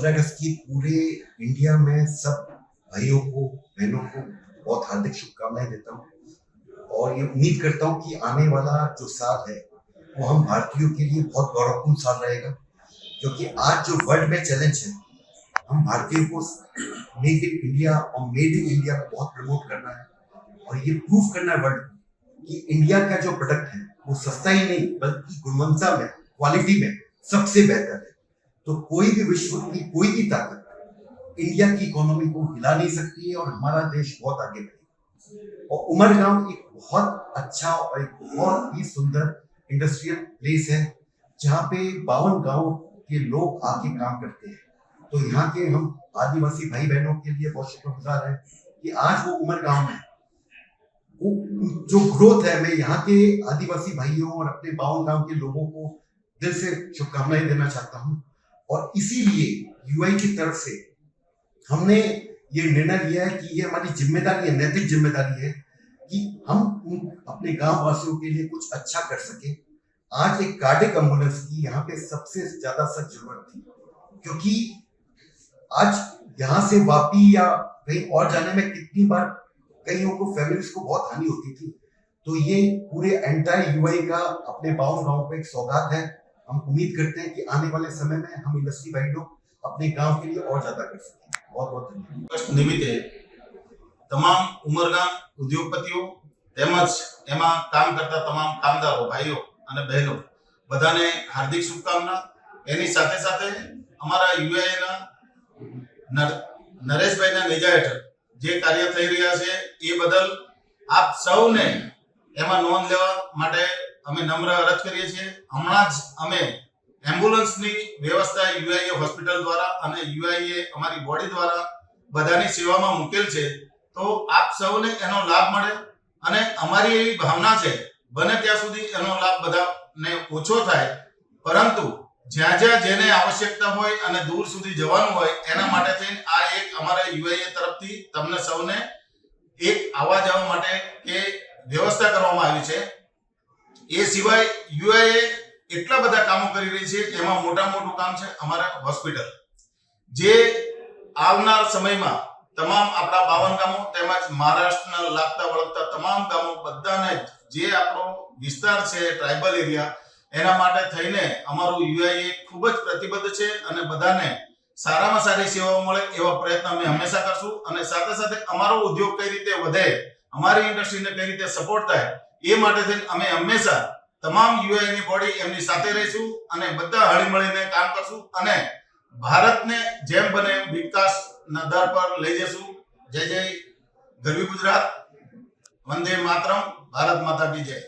पंद्रह अगस्त की पूरे इंडिया में सब भाइयों को, बहनों को बहुत हार्दिक शुभकामनाएँ देता हूँ। और ये उम्मीद करता हूँ कि आने वाला जो साल है, वो हम भारतीयों के लिए बहुत गौरवपूर्ण साल रहेगा। क्योंकि आज जो वर्ल्ड में चैलेंज है, हम भारतीयों को मेक इन इंडिया और मेड इन इंडिया को बहुत प्रमोट करना है। और ये प्रूव करना है वर्ल्ड कि इंडिया का जो प्रोडक्ट है, वो सस्ता ही नहीं, बल्कि गुणवत्ता में क्वालिटी में सबसे बेहतर है। तो कोई भी विश्व की कोई भी ताकत इंडिया की इकोनॉमी को हिला नहीं सकती है और हमारा देश बहुत आगे बढ़ेगा। और उमर उमरगांव एक बहुत अच्छा और एक बहुत ही सुंदर इंडस्ट्रियल प्लेस है, जहाँ पे बावन गाँव के लोग आके काम करते हैं। तो यहाँ के हम आदिवासी भाई बहनों के लिए बहुत शुक्रगुजार है कि आज वो उमर गाँव में जो ग्रोथ है, मैं यहाँ के आदिवासी भाइयों और अपने बावन गाँव के लोगों को दिल से शुभकामनाएँ देना चाहता हूँ। और इसीलिए यूआई की तरफ़ से हमने ये निर्णय लिया है कि ये हमारी ज़िम्मेदारी है, नैतिक ज़िम्मेदारी है कि हम अपने गाँव वासियों के लिए कुछ अच्छा कर सके। आज एक कार्डिक एंबुलेंस की यहाँ पे सबसे ज़्यादा सख्त ज़रूरत थी, क्योंकि आज यहाँ से वापी या कहीं और जाने में कितनी बार कईयों को, फैमिलीज़ को बहुत हानि होती थी। तो ये पूरे एंटायर यूआई का अपने बावन गाँव पे एक सौगात है। हम उम्मीद करते हैं कि आने वाले समय में हम इंडस्ट्री भाई लोग अपने गांव के लिए और ज्यादा कर सकें बहुत बहुत धन्यवाद ઓગસ્ટ નિમિત્તે તમામ ઉમરગામ ઉદ્યોગપતિઓ તેમજ એમાં કામ કરતા તમામ કામદારો ભાઈઓ અને બહેનો બધાને હાર્દિક શુભકામના એની સાથે સાથે અમારા યુઆઈના નરેશભાઈના નેજા હેઠળ જે કાર્ય થઈ રહ્યા છે એ બદલ આપ સૌને એમાં નોંધ લેવા માટે અમે નમ્ર અરજ કરીએ છીએ. હમણાં જ અમે એમ્બ્યુલન્સની વ્યવસ્થા યુઆઈએ હોસ્પિટલ દ્વારા અને યુઆઈએ અમારી બોડી દ્વારા બધાની સેવામાં મૂકેલ છે. તો આપ સૌને એનો લાભ મળે અને અમારી એવી ભાવના છે, બને ત્યાં સુધી એનો લાભ બધાને ઓછો થાય. પરંતુ જ્યાં જ્યાં જેને આવશ્યકતા હોય અને દૂર સુધી જવાનું હોય, એના માટે થઈને આ એક અમારા યુઆઈએ તરફથી તમને સૌને એક આવવા જવા માટે કે વ્યવસ્થા કરવામાં આવી છે. એ સિવાય યુઆઈએ એટલા બધા કામો કરી રહી છે, એમાં મોટા મોટું કામ છે અમારા હોસ્પિટલ. જે આવનાર સમયમાં તમામ આપણા બાવન ગામો તેમજ મહારાષ્ટ્રના લાગતા વળગતા તમામ ગામો બધાને જે આપણો વિસ્તાર છે ટ્રાઇબલ એરિયા એના માટે થઈને અમારું યુઆઈએ ખૂબ જ પ્રતિબદ્ધ છે અને બધાને સારામાં સારી સેવાઓ મળે એવા પ્રયત્ન અમે હંમેશા કરશું અને સાથે સાથે અમારો ઉદ્યોગ કઈ રીતે વધે, અમારી ઇન્ડસ્ટ્રીને કઈ રીતે સપોર્ટ થાય એ માટે થઈને અમે હંમેશા તમામ યુઆઈની બોડી એમની સાથે રહીશું અને બધા હળીમળીને કામ કરશું અને ભારતને જેમ બને એમ વિકાસના દર પર લઈ જશું. જય જય. ગરવી ગુજરાત. વંદે માતરમ. ભારત માતા કી જય.